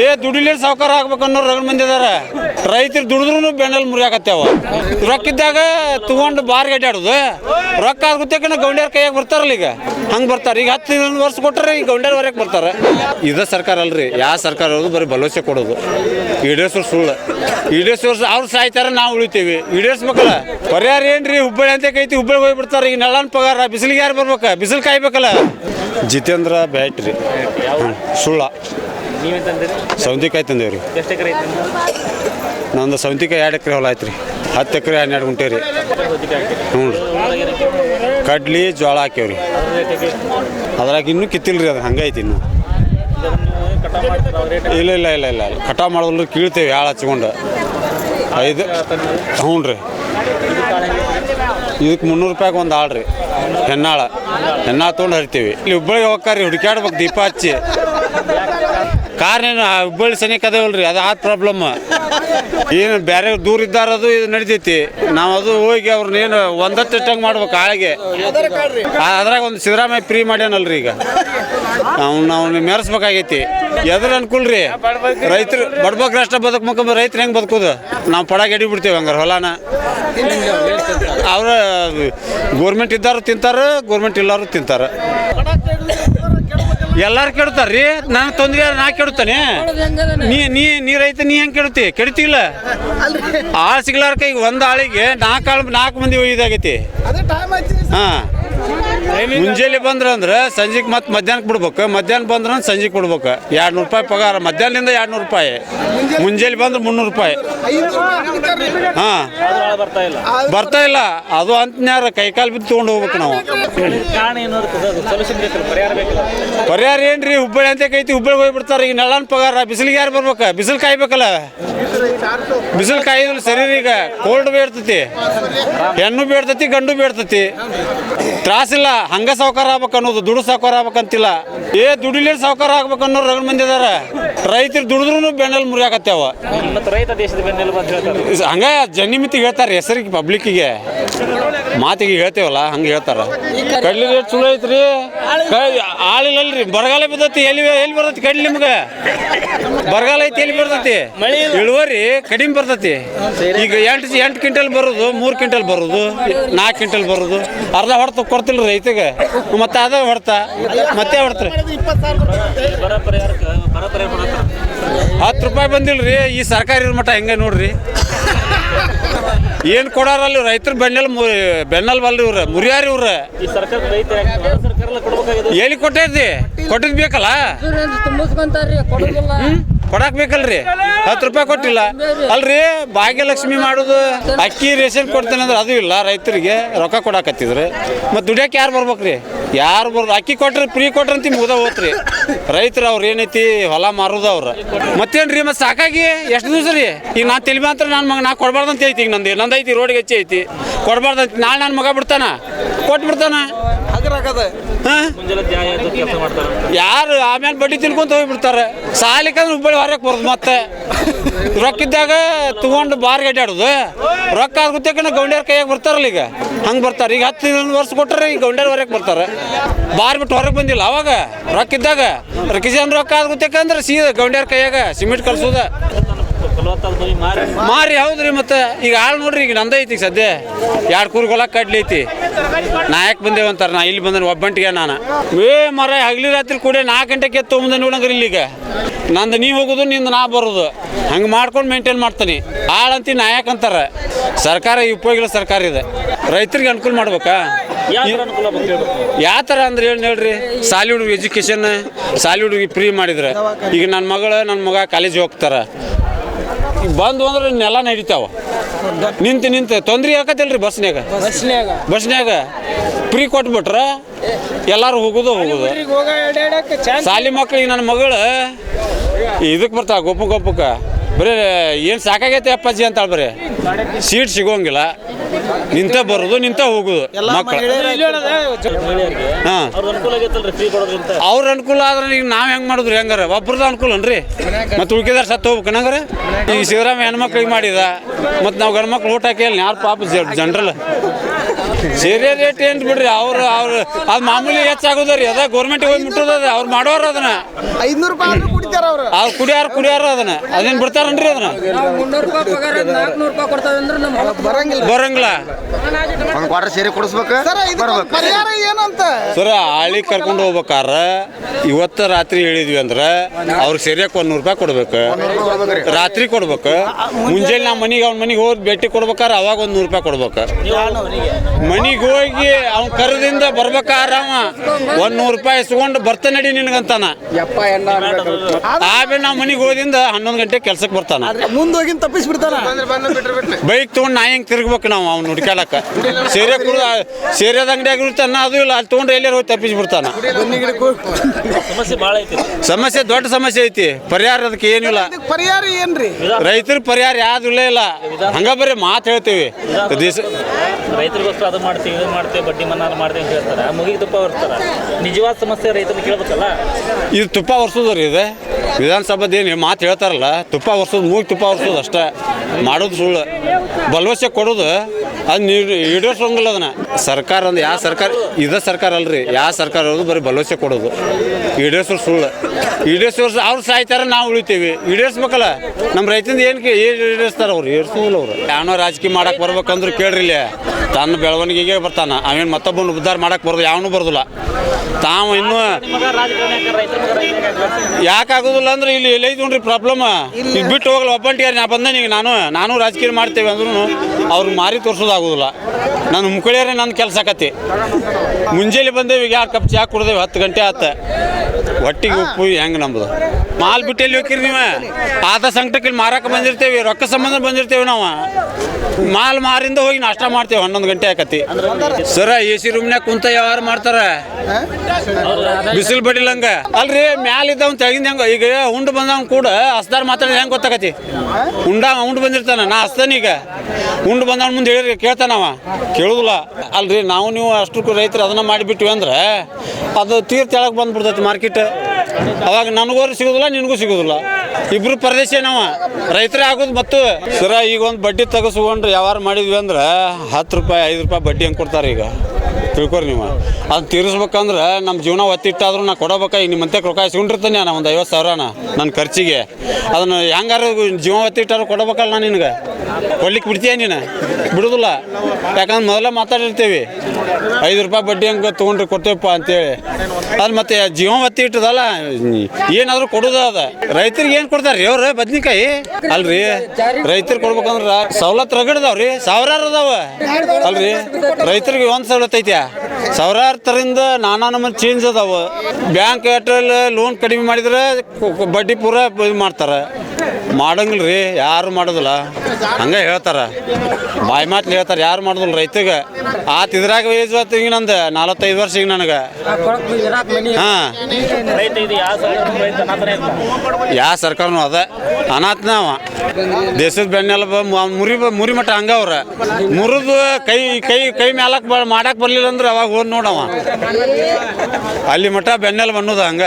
ಏ ದುಡಿಲಿ ಸಾವುಕಾರ ಆಗ್ಬೇಕು ಅನ್ನೋ ರಗಡ್ ಮಂದಿ ರೈತರು ದುಡಿದ್ರು ಬೆಣ್ಣಲ್ ಮುರಿಯಾಕತ್ತೇವ ರೊಕ್ಕ ಇದ್ದಾಗ ತಗೊಂಡು ಬಾರ್ ಅಡ್ಡಾಡುದು ರೊಕ್ಕ ಆಗುತ್ತೇಕನ ಗೌಂಡ್ಯಾರ ಕೈಯಾಗ ಬರ್ತಾರಲ್ಲ ಈಗ. ಹಂಗೆ ಬರ್ತಾರೆ. ಈಗ ಹತ್ತು ಇನ್ನೊಂದು ವರ್ಷ ಕೊಟ್ಟರೆ ಈಗ ಗೌಂಡ್ಯಾರ ವರೆಗೆ ಬರ್ತಾರೆ. ಇದ ಸರ್ಕಾರ ಅಲ್ರಿ. ಯಾವ ಸರ್ಕಾರ ಇರೋದು ಬರೀ ಭರವಸೆ ಕೊಡೋದು. ಈಡೇಶ್ವರ ಸುಳ್ಳು. ಈಡೇಶ್ವರ ಅವ್ರು ಸಾಯ್ತಾರ, ನಾವು ಉಳಿತೀವಿ. ಮಕ್ಕಳ ಪರಿಹಾರ ಏನ್ರಿ? ಹುಬ್ಬಳ್ಳಿ ಅಂತ ಕೈತಿ ಹುಬ್ಬಳ್ಳಿ ಹೋಗ್ಬಿಡ್ತಾರೆ. ಈಗ ನೆಳ್ಳನ್ ಪಗಾರ, ಬಿಸಿಲಿಗೆ ಯಾರು ಬರ್ಬೇಕು? ಬಿಸಿಲು ಕಾಯ್ಬೇಕಲ್ಲ. ಜಿತೇಂದ್ರ ಬ್ಯಾಟ್ರಿ. ಸುಳ್ಳ. ತಂದೇವ್ರಿ. ಎಷ್ಟು ಎಕರೆ ಐತಿ ನಂದು ಸೌಂತಿಕಾಯಿ ಎರಡು ಎಕರೆ ಹೊಲ ಐತ್ರಿ. ಹತ್ತು ಎಕರೆ ಹನ್ನೆರಡು ಗುಂಟೆ ರೀ ಹ್ಞೂ ರೀ. ಕಡ್ಲಿ ಜೋಳ ಹಾಕ್ಯವ್ರಿ? ಅದ್ರಾಗ ಇನ್ನೂ ಕಿತ್ತಿಲ್ರಿ ಅದು ಹಂಗೈತಿ ಐತಿ ಇನ್ನು. ಇಲ್ಲ ಇಲ್ಲ ಇಲ್ಲ ಇಲ್ಲ. ಇಲ್ಲ ಕಟಾವು ಮಾಡೋದ್ರೆ ಕೀಳ್ತೇವೆ ಹಾಳು ಹಚ್ಕೊಂಡು. ಐದು ಹ್ಞೂ ರೀ? ಇದಕ್ಕೆ ಮುನ್ನೂರು ರೂಪಾಯಿಗೆ ಒಂದು ಆಳ್ರಿ ರೀ. ಹೆಣ್ಣಾಳ. ಹೆಣ್ಣಾಳ. ತೊಗೊಂಡು ಹರಿತೀವಿ. ಇಲ್ಲಿ ಹುಬ್ಬಳ್ಳಿಗೆ ಹೋಗ್ಕಾರಿ ಹುಡುಕ್ಯಾಡ್ಬೇಕು ದೀಪ ಹಚ್ಚಿ. ಕಾರ್ನೇನು ಹುಬ್ಬಳ್ಳಿ ಸನಿಕ್ ಅದಾವಲ್ರಿ, ಅದು ಆ ಪ್ರಾಬ್ಲಮ್ ಏನು ಬೇರೆ ದೂರ ಇದ್ದಾರದು ಇದು ನಡಿತೈತಿ ನಾವು ಅದು ಹೋಗಿ ಅವ್ರನ್ನ ಏನು ಒಂದತ್ತು ಇಟ್ಟಂಗೆ ಮಾಡ್ಬೇಕು ಆಳಿಗೆ ಅದ್ರಾಗ ಒಂದು ಸಿದ್ದರಾಮಯ್ಯ ಫ್ರೀ ಮಾಡ್ಯಾನಲ್ರಿ ಈಗ. ಅವ್ನ ಅವ್ನ ಮೆರೆಸ್ಬೇಕಾಗೈತಿ. ಎದ್ರ ಅನ್ಕೂಲ್ರಿ ರೈತರು ಬಡ್ಬೇಕು ರಾಷ್ಟ್ರ ಮುಖ ರೈತರು ಹೆಂಗೆ ಬದುಕೋದು? ನಾವು ಪಡ ಗೆಡಿ ಬಿಡ್ತೇವೆ ಹಂಗಾರೆ ಹೊಲನ. ಅವ್ರ ಗೋರ್ಮೆಂಟ್ ಇದ್ದಾರು ತಿಂತಾರ ಗೋರ್ಮೆಂಟ್ ಇಲ್ಲಾರು ತಿಂತಾರ. ಎಲ್ಲಾರು ಕೆಡ್ತಾರ್ರಿ ನಾನು ತೊಂದ್ರೆ ನಾ ಕೆಡುತ್ತಾನೆ? ನೀ ನೀ ನೀ ರೈತ ನೀ ಹೆಂಗೆ ಕೆಡುತ್ತಿ? ಕೆಡ್ತಿಲ್ಲ ಆಳ್ ಸಿಗ್ಲಾರ ಕೈಗೆ ಒಂದ್ ಆಳಿಗೆ ನಾಲ್ಕು ಆಳು ನಾಲ್ಕು ಮಂದಿ ಇದಾಗೈತಿ ಹಾಂ. ಮುಂಜಾನೆ ಬಂದ್ರ ಅಂದ್ರೆ ಸಂಜೆಗೆ ಮತ್ತೆ ಮಧ್ಯಾಹ್ನಕ್ಕೆ ಬಿಡ್ಬೇಕು. ಮಧ್ಯಾಹ್ನ ಬಂದ್ರ ಸಂಜೆಗೆ ಬಿಡ್ಬೇಕು ಎರಡು ನೂರು ರೂಪಾಯಿ ಪಗಾರ. ಮಧ್ಯಾಹ್ನದಿಂದ ಎರಡು ನೂರು ರೂಪಾಯಿ. ಮುಂಜಾನೆ ಬಂದ್ರೆ ಮುನ್ನೂರು ರೂಪಾಯಿ. ಹಾ. ಬರ್ತಾ ಇಲ್ಲ. ಅದು ಅದು ಅಂತನ್ಯಾರ ಕೈಕಾಲು ಬಿದ್ದು ತೊಗೊಂಡು ಹೋಗ್ಬೇಕು ನಾವು. ಪರಿಹಾರ ಏನ್ರಿ? ಹುಬ್ಬಳ್ಳಿ ಅಂತ ಕೈತಿ ಹುಬ್ಬಳ್ಳಿ ಹೋಗ್ಬಿಡ್ತಾರೆ ಈಗ ನೆಳ್ಳನ್ ಪಗಾರ. ಬಿಸಿಲಿಗೆ ಯಾರು ಬರ್ಬೇಕು? ಬಿಸಿಲು ಕಾಯ್ಬೇಕಲ್ಲ. ಬಿಸಿಲು ಕಾಯಿದ್ರೆ ಸರಿ ಈಗ. ಕೋಲ್ಡ್ ಬೇಡ್ತತಿ ಹೆಣ್ಣು ಬೇಡ್ತತಿ ಗಂಡು ಬೇಡ್ತತಿ ತ್ರಾಸಿಲ್ಲ. ಹಂಗ ಸಾವುಕಾರ ಆಗ್ಬೇಕು ಅನ್ನೋದು ದುಡ್ಡು ಸಾವುಕಾರ ಆಗ್ಬೇಕಂತಿಲ್ಲ. ಏ ದುಡಿಲಿ ಸಾವುಕಾರ ಆಗ್ಬೇಕು ಅನ್ನೋ ರಗಡ್ ಮಂದಿ ಅದಾರ. ರೈತರು ದುಡಿದ್ರು ಬೆನ್ನೆಲ್ ಮುರಿಯಾಕತ್ತೇವ ರೈತ ಹಂಗ ಜನಿಮಿತಿ ಹೇಳ್ತಾರೆ ಹೆಸರಿಗೆ ಪಬ್ಲಿಕ್ಕಿಗೆ. ಮಾತಿಗೆ ಹೇಳ್ತೇವಲ್ಲ ಹಂಗೆ ಹೇಳ್ತಾರ. ಕಡ್ಲಿ ರೇಟ್ ಚಲೋ ಐತ್ರಿ. ಆಳಿಲ್ಲಲ್ರಿ ಬರಗಾಲ ಬಿದ್ದತಿ ಎಲ್ಲಿ ಎಲ್ಲಿ ಬರ್ತೈತಿ ಕಡ್ಲಿ ನಿಮ್ಗೆ? ಬರಗಾಲ ಐತಿ ಎಲ್ಲಿ ಬರ್ತೈತಿ? ಇಳುವರಿ ಕಡಿಮೆ ಬರ್ತೈತಿ. ಈಗ ಎಂಟು ಎಂಟು ಕ್ವಿಂಟಲ್ ಬರೋದು ಮೂರು ಕ್ವಿಂಟಲ್ ಬರೋದು ನಾಲ್ಕು ಕ್ವಿಂಟಲ್ ಬರೋದು. ಅರ್ಧ ಹೊಡ್ತ ಕೊಡ್ತಿಲ್ಲ ರೈತಗೆ ಮತ್ತೆ ಅದ ಹೊಡ್ತ. ಮತ್ತೆ ಹೊಡ್ತಾರೆ. ಹತ್ತು ರೂಪಾಯಿ ಬಂದಿಲ್ರಿ, ಈ ಸರ್ಕಾರ ಇರೋ ಮಟ್ಟ ಹೆಂಗೆ ನೋಡ್ರಿ. ಏನು ಕೊಡಾರಲ್ಲಿ ರೈತರು ಬೆನ್ನೆಲ್ ಬೆನ್ನಲ್ ಬಲ್ರಿ ಇವ್ರ, ಮುರಿಯಾರಿ ಇವ್ರ. ಎಲ್ಲ ಕೊಟ್ಟೈತಿ? ಕೊಟ್ಟಿದ್ ಬೇಕಲ್ಲ? ಕೊಡಾಕ್ ಬೇಕಲ್ರಿ? ಹತ್ತು ರೂಪಾಯಿ ಕೊಟ್ಟಿಲ್ಲ. ಅಲ್ರಿ, ಭಾಗ್ಯಲಕ್ಷ್ಮಿ ಮಾಡುದು, ಅಕ್ಕಿ ರೇಷನ್ ಕೊಡ್ತೇನೆ ಅಂದ್ರೆ ಅದು ಇಲ್ಲ, ರೈತರಿಗೆ ರೊಕ್ಕ ಕೊಡಾಕತ್ತಿದ್ರು. ಮತ್ತೆ ದುಡಿಯಕ್ಕೆ ಯಾರು ಬರ್ಬೇಕ್ರಿ? ಯಾರು ಬರ್, ಅಕ್ಕಿ ಕೊಟ್ರೆ ಫ್ರೀ ಕೊಟ್ರಿ ಅಂತ ಮುಗ್ದ ಹೋತ್ರಿ ರೈತರು ಅವ್ರು ಏನೈತಿ, ಹೊಲ ಮಾರೋದು ಅವ್ರು. ಮತ್ತೇನ್ರಿ, ಮತ್ತೆ ಸಾಕಾಗಿ ಎಷ್ಟು ದಿವಸ ರೀ? ಈಗ ನಾನು ತಿಳಿ ಮಾತ್ರ ನನ್ನ ಮಗ ನಾ ಕೊಡ್ಬಾರ್ದು ಐತಿ ಈಗ ನಂದು ನಂದು ಐತಿ, ರೋಡಿಗೆ ಹೆಚ್ಚಿ ಐತಿ. ಕೊಡ್ಬಾರ್ದು ನಾಳೆ ನನ್ನ ಮಗ ಬಿಡ್ತಾನ? ಕೊಟ್ಟು ಬಿಡ್ತಾನ ಯಾರು ಆಮೇಲೆ ಬಡ್ಡಿ ತಿನ್ಕೊಂತ ಹೋಗ್ಬಿಡ್ತಾರೆ. ಸಾಲಿಕಂದ್ರೆ ಹುಬ್ಬಳ್ಳಿ ಹೊರಕ್ಕೆ ಬರೋದು ಮತ್ತೆ. ರೊಕ್ಕ ಇದ್ದಾಗ ತಗೊಂಡು ಬಾರ್ ಅಡ್ಡಾಡೋದು. ರೊಕ್ಕ ಆಗುತ್ತೇಕನ ಗೌಂಡ್ಯಾರ ಕೈಯಾಗ ಬರ್ತಾರಲ್ಲ ಈಗ. ಹಂಗೆ ಬರ್ತಾರೆ. ಈಗ ಹತ್ತು ಇನ್ನೊಂದು ವರ್ಷ ಕೊಟ್ಟರೆ ಈಗ ಗೌಂಡ್ಯಾರ ಹೊರಗೆ ಬರ್ತಾರೆ. ಬಾರ್ ಬಿಟ್ಟು ಹೊರಗೆ ಬಂದಿಲ್ಲ ಅವಾಗ. ರೊಕ್ಕ ಇದ್ದಾಗ. ಕಿಸನ್ ರೊಕ್ಕ ಆಗುತ್ತೇಕಂದ್ರೆ ಸೀದಾ ಗೌಂಡ್ಯಾರ ಕೈಯಾಗ ಸಿಮೆಂಟ್ ಕಳ್ಸೋದ. ಮಾರಿ ಹೌದ್ರಿ ಮತ್ತೆ. ಈಗ ಹಾಳು ನೋಡ್ರಿ, ಈಗ ನಂದ ಐತಿ ಈಗ ಸದ್ಯ. ಎರಡು ಕೂರ್ ಹೊಲ ಕಡ್ಲಿ ಐತಿ. ನಾಯಕ್ ಬಂದೇವ ಅಂತಾರೆ? ನಾ ಇಲ್ಲಿ ಬಂದ್ರೆ ಒಬ್ಬಂಟಿಗೆ ನಾನು. ಏ ಮರ, ಹಗಲಿ ರಾತ್ರಿ ಕೂಡ ನಾಲ್ಕು ಗಂಟೆಗೆ ತೊಗೊಂಬಂದ ನೋಡಂಗ್ರಿ ಇಲ್ಲಿಗ. ನಂದು ನೀ ಹೋಗೋದು ನಿಂದು ನಾ ಬರೋದು. ಹಂಗೆ ಮಾಡ್ಕೊಂಡು ಮೇಂಟೈನ್ ಮಾಡ್ತೀನಿ. ಆಳಂತಿ ನಾಯಕ್ ಅಂತಾರೆ. ಸರ್ಕಾರ ಉಪಯೋಗಿಲ್ಲ ಸರ್ಕಾರ ಇದೆ. ರೈತರಿಗೆ ಅನುಕೂಲ ಮಾಡ್ಬೇಕಾ? ಯಾವ ಥರ ಅಂದ್ರೆ ಹೇಳಿ ಹೇಳ್ರಿ. ಸಾಲಿ ಹುಡುಗ ಎಜುಕೇಷನ್ ಸಾಲಿ ಹುಡುಗಿ ಫ್ರೀ ಮಾಡಿದ್ರೆ. ಈಗ ನನ್ನ ಮಗಳು ನನ್ನ ಮಗ ಕಾಲೇಜ್ ಹೋಗ್ತಾರೆ. ಬಂದು ಅಂದ್ರೆ ನೆಲ ನಡೀತಾವ. ನಿಂತು ನಿಂತು ತೊಂದ್ರೆ ಆಕತಿಲ್ರಿ ಬಸ್ನ್ಯಾಗ? ಬಸ್ನ್ಯಾಗ. ಫ್ರೀ ಕೊಟ್ಬಿಟ್ರ ಎಲ್ಲಾರು ಹೋಗೋದು ಹೋಗೋದು. ಸಾಲಿ ಮಕ್ಳಿಗೆ ನನ್ನ ಮಗಳು ಇದಕ್ಕೆ ಬರ್ತಾವ ಗೊಪ್ಪ ಗೊಪ್ಪಕ್ಕೆ ಬರೀ ಏನು ಸಾಕಾಗೈತೆ ಅಪ್ಪಾಜಿ ಅಂತಾಳೆ ಬರೀ. ಸೀಟ್ ಸಿಗೋಂಗಿಲ್ಲ. ನಿಂತ ಬರೋದು ನಿಂತ ಹೋಗೋದು ಮಕ್ಕಳು ಹಾಂ. ಅವ್ರ ಅನುಕೂಲ ಆದ್ರೆ ಈಗ ನಾವು ಹೆಂಗೆ ಮಾಡಿದ್ರಿ ಹೆಂಗಾರ? ಒಬ್ರದ್ದು ಅನುಕೂಲ ಅನ್ರಿ ಮತ್ತೆ ಉಳ್ಕಿದಾರ ಸತ್ತು ಹೋಗ್ಬೇಕು ನಂಗಾರ ಈಗ ಸಿದ್ದರಾಮಯ್ಯ ಹೆಣ್ಮಕ್ಳಿಗೆ ಮಾಡಿದ ಮತ್ತು ನಾವು ಗಂಡು ಮಕ್ಳು ಊಟ ಕೇಳಿ ಯಾರು ಪಾಪ ಜನರಲ್? ಸೀರೆ ರೇಟ್ ಏನು ಬಿಡ್ರಿ? ಅವ್ರು ಅವ್ರು ಅದು ಮಾಮೂಲಿ ಹೆಚ್ಚಾಗೋದ್ರಿ. ಅದ ಗೌರ್ಮೆಂಟಿಗೆ ಹೋಗಿ ಮುಟ್ಟೋದು ಅದ ಅವ್ರು ಮಾಡೋರು ಅದನ್ನ. ಐದ್ನೂರು ರೂಪಾಯಿ ಕುಡಿತಾರ ಅವ್ರು. ಆ ಕುಡಿಯಾರ ಕುಡಿಯಾರ ಅದನ್ನ. ಅದನ್ನ ಬಿಡ್ತಾರನ್ರಿ ಅದನ್ನ? ಮುನ್ನೂರು ರೂಪಾಯಿ ಪಗಾರ ನಾಲ್ಕುನೂರು ರೂಪಾಯಿ ಕೊಡ್ತಾವೆ ಅಂದ್ರೆ ನಮ್ಮ ಬರಂಗಿಲ್ಲ. ಬರಂಗಿಲ್ಲ. ಒಂದ್ ಕ್ವಾರ್ಟರ್ ಸೇರಿ ಕೊಡಿಸ್ಬೇಕು ಸರ್ ಇದು ಪರಿಹಾರ ಏನಂತ? ಸರ ಹಳ್ಳಿ ಕರ್ಕೊಂಡು ಹೋಗ್ಬೇಕಾರ ಇವತ್ತು ರಾತ್ರಿ ಹೇಳಿದ್ವಿ ಅಂದ್ರೆ ಅವ್ರಿಗೆ ಸರಿಯಾಗಿ ಒಂದ್ ನೂರು ರೂಪಾಯಿ ಕೊಡ್ಬೇಕು. ರಾತ್ರಿ ಕೊಡ್ಬೇಕು. ಮುಂಜಾನೆ ನಾ ಮನಿಗೆ ಅವ್ನ ಮನಿಗೆ ಹೋಗಿ ಭೇಟಿ ಕೊಡ್ಬೇಕಾರ ಅವಾಗ ಒಂದ್ ನೂರು ರೂಪಾಯಿ ಕೊಡ್ಬೇಕು. ಮನಿಗೆ ಹೋಗಿ ಅವ್ನ ಕರದಿಂದ ಬರ್ಬೇಕಾರ ಅವ ಒಂದ್ ನೂರು ರೂಪಾಯಿ ಇಸ್ಕೊಂಡು ಬರ್ತ ನಡಿ ನಿನಗಂತಾನ. ಆಮೇಲೆ ನಾವು ಮನೆಗೆ ಹೋದಿಂದ ಹನ್ನೊಂದು ಗಂಟೆ ಕೆಲ್ಸಕ್ಕೆ ಬರ್ತಾನ. ಮುಂದೋಗಿ ತಪ್ಪಿಸ್ಬಿಡ್ತಾನ? ಬೈಕ್ ತೊಗೊಂಡು ನಾ ಹೆಂಗೆ ತಿರ್ಗ್ಬೇಕು ನಾವು ಅವ್ನು ಹುಡ್ಕ್ಯಾಡಕ್ಕೆ ಸೀರೆ ಕುಡ್ದು ಸೇರಿಯದ ಅಂಗಡಿಯಾಗ ಇರ್ತಾನ ಅದು ಇಲ್ಲ ಅಲ್ಲಿ ತೊಗೊಂಡು ಎಲ್ಲಾರು ಹೋಗಿ ತಪ್ಪಿಸ್ಬಿಡ್ತಾನ? ಸಮಸ್ಯೆ ಭಾಳ ಐತಿ. ಸಮಸ್ಯೆ ದೊಡ್ಡ ಸಮಸ್ಯೆ ಐತಿ. ಪರಿಹಾರ ಅದಕ್ಕೆ ಏನಿಲ್ಲ. ಪರಿಹಾರ ಏನ್ರಿ? ರೈತರ ಪರಿಹಾರ ಯಾವ್ದು ಇಲ್ಲ ಇಲ್ಲ. ಹಂಗ ಬರೀ ಮಾತು ಹೇಳ್ತೀವಿ. ದಿವ್ಸ ರೈತರಿಗೋಸ್ಕರ ಅದು ಮಾಡ್ತೀವಿ ಇದು ಮಾಡ್ತೀವಿ ಬಡ್ಡಿ ಮನ್ನಾ ಮಾಡ್ತೀವಿ ಅಂತ ಹೇಳ್ತಾರೆ. ಮುಗಿಗೆ ತುಪ್ಪ ಹೊರ್ತಾರೆ ನಿಜವಾದ ಸಮಸ್ಯೆ ರೈತರಿಗೆ ಕೇಳ್ಬೇಕಲ್ಲ? ಇದು ತುಪ್ಪ ಒರೆಸೋದ್ರಿ ಇದು. ವಿಧಾನಸಭಾದ ಏನು ಮಾತು ಹೇಳ್ತಾರಲ್ಲ, ತುಪ್ಪ ಒರ್ಸೋದು ಮೂಗು ತುಪ್ಪ ಒರ್ಸೋದು ಅಷ್ಟೇ. ಮಾಡೋದು ಸುಳ್ಳು. ಭರವಸೆ ಕೊಡೋದು, ಅದು ನೀವು ಈಡೇರ್ಸೋಂಗಿಲ್ಲ ಅದನ್ನ. ಸರ್ಕಾರ ಅಂದ್ರೆ ಯಾವ ಸರ್ಕಾರ, ಇದ ಸರ್ಕಾರ ಅಲ್ರಿ ಯಾವ ಸರ್ಕಾರ ಇರೋದು ಬರೀ ಬಲವಶೆ ಕೊಡೋದು. ಈಡೇರ್ಸೋರು ಸುಳ್ಳು. ಈಡೇರ್ಸೋರ್ಸ್ ಅವ್ರು ಸಾಯ್ತಾರೆ ನಾವು ಉಳಿತೀವಿ. ಈಡೇರ್ಸ್ಬೇಕಲ್ಲ ನಮ್ಮ ರೈತಂದ ಏನು ಏನು ಈಡೇರಿಸ್ತಾರೆ ಅವ್ರು? ಏರ್ಸೋದಿಲ್ಲ ಅವರು. ಯಾವನೋ ರಾಜಕೀಯ ಮಾಡಕ್ಕೆ ಬರ್ಬೇಕಂದ್ರೆ ಕೇಳ್ರಿ ಇಲ್ಲಿ ತನ್ನ ಬೆಳವಣಿಗೆಗೆ ಬರ್ತಾನೆ. ಅವೇನು ಮತ್ತೊಬ್ಬನ ಉದ್ಧಾರ ಮಾಡಕ್ಕೆ ಬರೋದು, ಯಾವನು ಬರೋದಿಲ್ಲ. ತಾವು ಇನ್ನು ಯಾಕೆ ಆಗೋದಿಲ್ಲ ಅಂದ್ರೆ ಇಲ್ಲಿ ಎಲ್ಲ ನೋಡ್ರಿ ಪ್ರಾಬ್ಲಮ್ ಈಗ ಬಿಟ್ಟು ಹೋಗಲ್ಲ ಒಬ್ಬಂಟಿಯಾರ. ನಾ ಬಂದೆ ಈಗ ನಾನು ನಾನು ರಾಜಕೀಯ ಮಾಡ್ತೇವೆ ಅಂದ್ರೂ ಅವ್ರಿಗೆ ಮಾರಿ ತೋರ್ಸೋದು ಆಗೋದಿಲ್ಲ ನಾನು ಮುಕ್ಕಳಿಯಾರೆ ನನ್ನ ಕೆಲಸ ಆಕತಿ. ಮುಂಜಾನೆ ಬಂದೇವಿ ಈಗ ಯಾಕೆ ಕಪ್ ಚಹಾ ಕುಡ್ದೇವಿ ಹತ್ತು ಗಂಟೆ ಆತ. ಹೊಟ್ಟಿಗೆ ಉಪ್ಪು ಹೆಂಗೆ ನಂಬುದು? ಮಾಲ್ ಬಿಟ್ಟು ಎಲ್ಲಿ ಹೋಗಿರಿ ನೀವು? ಆದ ಸಂಕಟಕ್ಕೆ ಇಲ್ಲಿ ಮಾರಕ್ಕೆ ಬಂದಿರ್ತೇವೆ ರೊಕ್ಕ ಸಂಬಂಧ ಬಂದಿರ್ತೇವೆ ನಾವು. ಮಾಲ್ ಮಾರಿಂದ ಹೋಗಿ ನಾಷ್ಟ ಮಾಡ್ತೇವೆ, ಹನ್ನೊಂದು ಗಂಟೆ ಆಕತಿ. ಸರ, ಎ ಸಿ ರೂಮ್ನ್ಯಾಗ ಕುಂತ ವ್ಯವಹಾರ ಮಾಡ್ತಾರ? ಬಿಸಿಲು ಬಡಿಲಂಗ ಅಲ್ರಿ, ಮ್ಯಾಲ ಇದ್ದವ್ ತೆಗಿಂದ ಹೆಂಗ? ಈಗ ಉಂಡು ಬಂದವ್ ಕೂಡ ಹಸ್ದಾರ್ ಮಾತಾಡಿದ ಹೆಂಗ್ ಗೊತ್ತಾಗತಿ ಉಂಡ ಉಂಡು ಬಂದಿರ್ತಾನ, ನಾ ಹಸ್ತಾನ ಈಗ. ಉಂಡು ಬಂದವನ್ ಮುಂದೆ ಹೇಳಿರಿ ಕೇಳ್ತಾನವ ಕೇಳುದಿಲ್ಲ. ಅಲ್ರಿ, ನಾವು ನೀವು ಅಷ್ಟಕ್ಕೂ ರೈತರು ಅದನ್ನ ಮಾಡಿಬಿಟ್ವಿ ಅಂದ್ರೆ ಅದು ತೀರ್ ತೆಳಗ್ ಬಂದ್ಬಿಡ್ತೈತಿ ಮಾರ್ಕೆಟ್? ಅವಾಗ ನನಗೂ ಸಿಗುದಿಲ್ಲ, ನಿನಗೂ ಸಿಗೋದಿಲ್ಲ. ಇಬ್ರು ಪರದೇಶ ನಾವ ರೈತರೇ ಆಗೋದು ಮತ್ತು ಸರ, ಈಗ ಒಂದು ಬಡ್ಡಿ ತೆಗೆಸ್ಕೊಂಡು ವ್ಯವಹಾರ ಮಾಡಿದ್ವಿ ಅಂದ್ರೆ ಹತ್ತು ರೂಪಾಯಿ, ಐದು ರೂಪಾಯಿ ಬಡ್ಡಿ ಹೆಂಗೆ ಕೊಡ್ತಾರೆ ಈಗ ತಿಳ್ಕೊರಿ ನೀವು. ಅದು ತೀರಿಸ್ಬೇಕಂದ್ರೆ ನಮ್ಮ ಜೀವನ ಒತ್ತಿಟ್ಟಾದ್ರೂ ನಾ ಕೊಡಬೇಕಾ. ನಿಮ್ಮ ರೊಕ್ಕ ಇಸ್ಕೊಂಡಿರ್ತೀನಿ ನಾನು ಒಂದು ಐವತ್ತು ಸಾವಿರನ ನನ್ನ ಖರ್ಚಿಗೆ. ಅದನ್ನು ಹೆಂಗಾರು ಜೀವ ಒತ್ತಿಟ್ಟಾರು ಕೊಡಬೇಕಲ್ಲ ನಾನು ನಿನಗೆ? ಕೊಡ್ಲಿಕ್ಕೆ ಬಿಡ್ತೀಯ ನೀನು? ಬಿಡೋದಿಲ್ಲ. ಯಾಕಂದ್ರೆ ಮೊದಲೇ ಮಾತಾಡಿರ್ತೀವಿ. ಐದು ರೂಪಾಯಿ ಬಡ್ಡಿ ಹಂಗೆ ತೊಗೊಂಡ್ರೆ ಕೊಡ್ತೇವಪ್ಪ ಅಂತೇಳಿ. ಅದು ಮತ್ತೆ ಜೀವ ಒತ್ತಿ ಇಟ್ಟದಲ್ಲ ಏನಾದರೂ ಕೊಡೋದು ಅದ. ರೈತರಿಗೆ ಏನು ಕೊಡ್ತಾರೆ ರೀ ಅವ್ರು ಬದ್ನಿಕಾಯಿ? ಅಲ್ರಿ. ರೈತರು ಕೊಡ್ಬೇಕಂದ್ರೆ ಸವಲತ್ತು ರಗಡ್ದಾವ್ರಿ ಸಾವಿರಾರು ಅದಾವ. ಅಲ್ರಿ. ರೈತರಿಗೆ ಒಂದು ಸವಲತ್ತು ಐತ್ಯಾ ಸಾವಿರಾರು ಥರದಿಂದ ನಾನಾ ನಮೂನಿ ಚೇಂಜ್ ಅದಾವ. ಬ್ಯಾಂಕ್ ಏರ್ಟೆಲ್ ಲೋನ್ ಕಡಿಮೆ ಮಾಡಿದ್ರೆ ಬಡ್ಡಿ ಪೂರ ಮಾಡ್ತಾರೆ. ಮಾಡಂಗಿಲ್ಲ ರೀ ಯಾರು ಮಾಡೋದಿಲ್ಲ. ಹಂಗೆ ಹೇಳ್ತಾರೆ. ಬಾಯಿ ಮಾತು ಹೇಳ್ತಾರೆ, ಯಾರು ಮಾಡೋದಿಲ್ಲ ರೈತಗೆ ಆತ ಇದ್ರಾಗ ಏಜ್ ಆತು ಈಗ ನಂದು ನಲವತ್ತೈದು ವರ್ಷ ಈಗ ನನಗೆ. ಹಾ. ಯಾವ ಸರ್ಕಾರನೂ ಅದ. ಅನಾಥನ ಅವ. ದೇಶದ ಬೆನ್ನೆಲ್ಲ ಮುರಿ ಮುರಿ ಮಟ್ಟ ಹಂಗ ಅವ್ರ. ಮುರಿದು ಕೈ ಕೈ ಕೈ ಮ್ಯಾಲಕ್ ಬ, ಮಾಡಕ್ ಬರ್ಲಿಲ್ಲ ಅಂದ್ರೆ ಅವಾಗ ಹೋದ್ ನೋಡವ ಅಲ್ಲಿ ಮಟ್ಟ ಬೆನ್ನೆಲುಬು ಅನ್ನೋದು ಹಂಗ.